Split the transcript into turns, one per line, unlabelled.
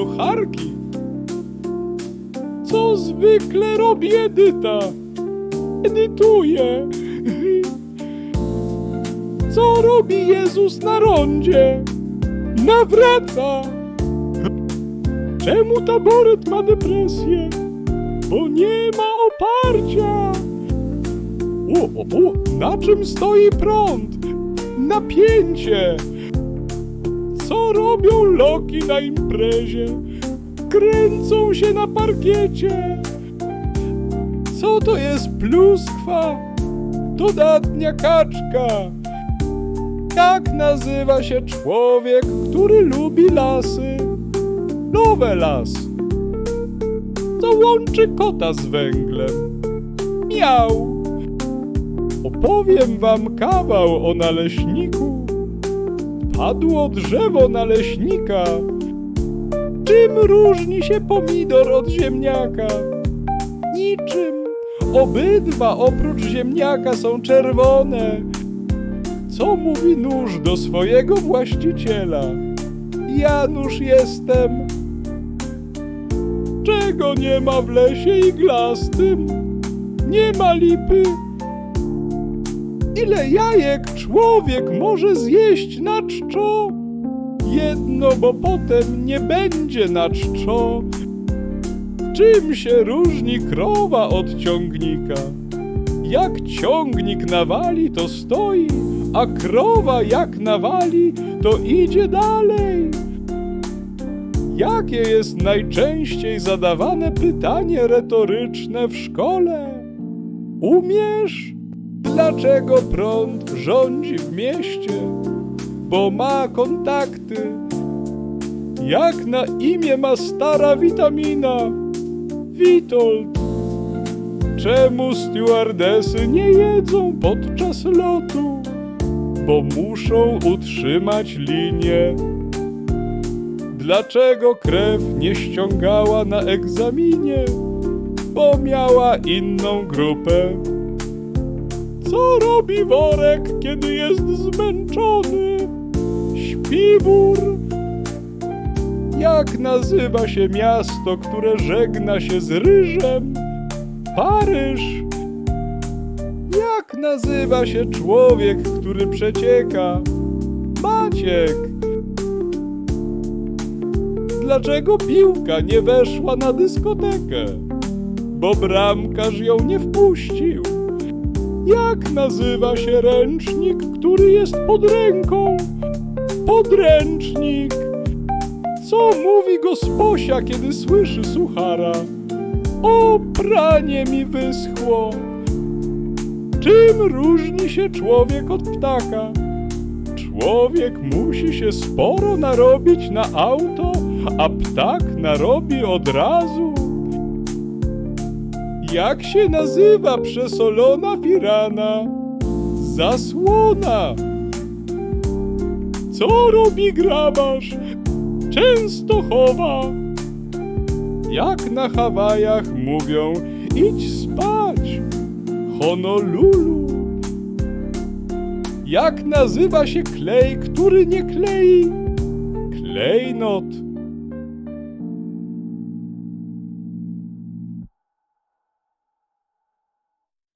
sucharki. Co zwykle robi Edyta? Edytuje. Co robi Jezus na rondzie? Nawraca. Czemu taboret ma depresję? Bo nie ma oparcia. O, o, o, na czym stoi prąd? Napięcie. Co robią loki na imprezie? Kręcą się na parkiecie. Co to jest pluskwa? Dodatnia kaczka. Jak nazywa się człowiek, który lubi lasy? Lovelas. Co łączy kota z węglem? Miał. Opowiem wam kawał o naleśniku. Padło drzewo naleśnika. Czym różni się pomidor od ziemniaka? Niczym. Obydwa oprócz ziemniaka są czerwone. Co mówi nóż do swojego właściciela? Janusz jestem. Czego nie ma w lesie iglastym? Nie ma lipy. Ile jajek człowiek może zjeść na czczo? Jedno, bo potem nie będzie na czczo. Czym się różni krowa od ciągnika? Jak ciągnik nawali, to stoi, a krowa jak nawali, to idzie dalej. Jakie jest najczęściej zadawane pytanie retoryczne w szkole? Umiesz? Dlaczego prąd rządzi w mieście? Bo ma kontakty. Jak na imię ma stara witamina? Witold. Czemu stewardesy nie jedzą podczas lotu? Bo muszą utrzymać linię. Dlaczego krew nie ściągała na egzaminie? Bo miała inną grupę. Co robi worek, kiedy jest zmęczony? Śpiwór. Jak nazywa się miasto, które żegna się z ryżem? Paryż. Jak nazywa się człowiek, który przecieka? Maciek. Dlaczego piłka nie weszła na dyskotekę? Bo bramkarz ją nie wpuścił. Jak nazywa się ręcznik, który jest pod ręką? Podręcznik. Co mówi gosposia, kiedy słyszy suchara? O, pranie mi wyschło. Czym różni się człowiek od ptaka? Człowiek musi się sporo narobić na auto, a ptak narobi od razu. Jak się nazywa przesolona firana? Zasłona. Co robi grabarz? Często chowa. Jak na Hawajach mówią, idź spać. Honolulu. Jak nazywa się klej, który nie klei? Klejnot.